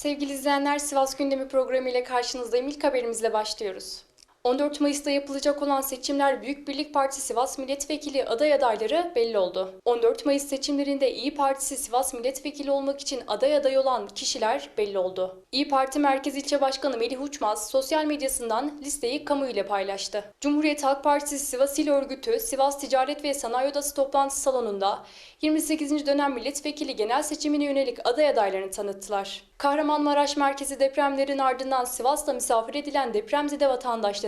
Sevgili izleyenler Sivas Gündemi programı ile karşınızdayım. İlk haberimizle başlıyoruz. 14 Mayıs'ta yapılacak olan seçimler Büyük Birlik Partisi Sivas Milletvekili aday adayları belli oldu. 14 Mayıs seçimlerinde İyi Partisi Sivas Milletvekili olmak için aday aday olan kişiler belli oldu. İyi Parti Merkez İlçe Başkanı Melih Uçmaz sosyal medyasından listeyi kamu ile paylaştı. Cumhuriyet Halk Partisi Sivas İl Örgütü Sivas Ticaret ve Sanayi Odası toplantı salonunda 28. dönem milletvekili genel seçimine yönelik aday adaylarını tanıttılar. Kahramanmaraş merkezi depremlerin ardından Sivas'ta misafir edilen depremzede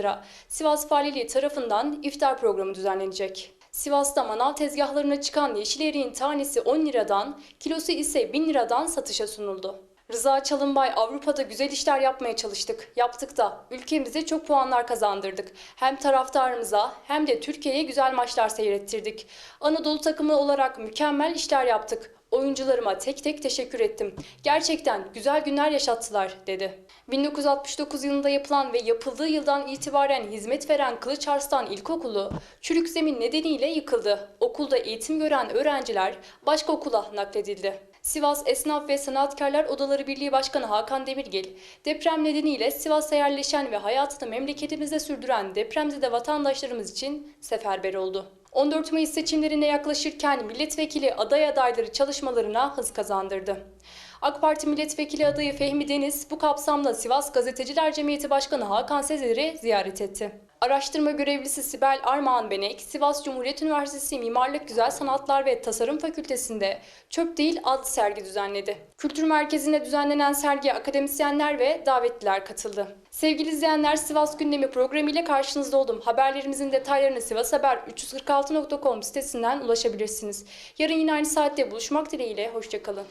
vatandaşlara Sivas Valiliği tarafından iftar programı düzenlenecek. Sivas'ta manav tezgahlarına çıkan yeşil eriğin tanesi 10 liradan, kilosu ise 1000 liradan satışa sunuldu. Rıza Çalınbay Avrupa'da güzel işler yapmaya çalıştık. Yaptık da ülkemize çok puanlar kazandırdık. Hem taraftarımıza hem de Türkiye'ye güzel maçlar seyrettirdik. Anadolu takımı olarak mükemmel işler yaptık. Oyuncularıma tek tek teşekkür ettim. Gerçekten güzel günler yaşattılar dedi. 1969 yılında yapılan ve yapıldığı yıldan itibaren hizmet veren Kılıç Arslan İlkokulu çürük zemin nedeniyle yıkıldı. Okulda eğitim gören öğrenciler başka okula nakledildi. Sivas Esnaf ve Sanatkarlar Odaları Birliği Başkanı Hakan Demirgil, deprem nedeniyle Sivas'a yerleşen ve hayatını memleketimizde sürdüren depremzede vatandaşlarımız için seferber oldu. 14 Mayıs seçimlerine yaklaşırken milletvekili aday adayları çalışmalarına hız kazandırdı. AK Parti milletvekili adayı Fehmi Deniz bu kapsamda Sivas Gazeteciler Cemiyeti Başkanı Hakan Sezer'i ziyaret etti. Araştırma görevlisi Sibel Armağan Benek, Sivas Cumhuriyet Üniversitesi Mimarlık Güzel Sanatlar ve Tasarım Fakültesi'nde Çöp Değil adlı sergi düzenledi. Kültür Merkezi'nde düzenlenen sergiye akademisyenler ve davetliler katıldı. Sevgili izleyenler Sivas Gündemi programı ile karşınızda oldum. Haberlerimizin detaylarını Sivas Haber 346.com sitesinden ulaşabilirsiniz. Yarın yine aynı saatte buluşmak dileğiyle, hoşçakalın.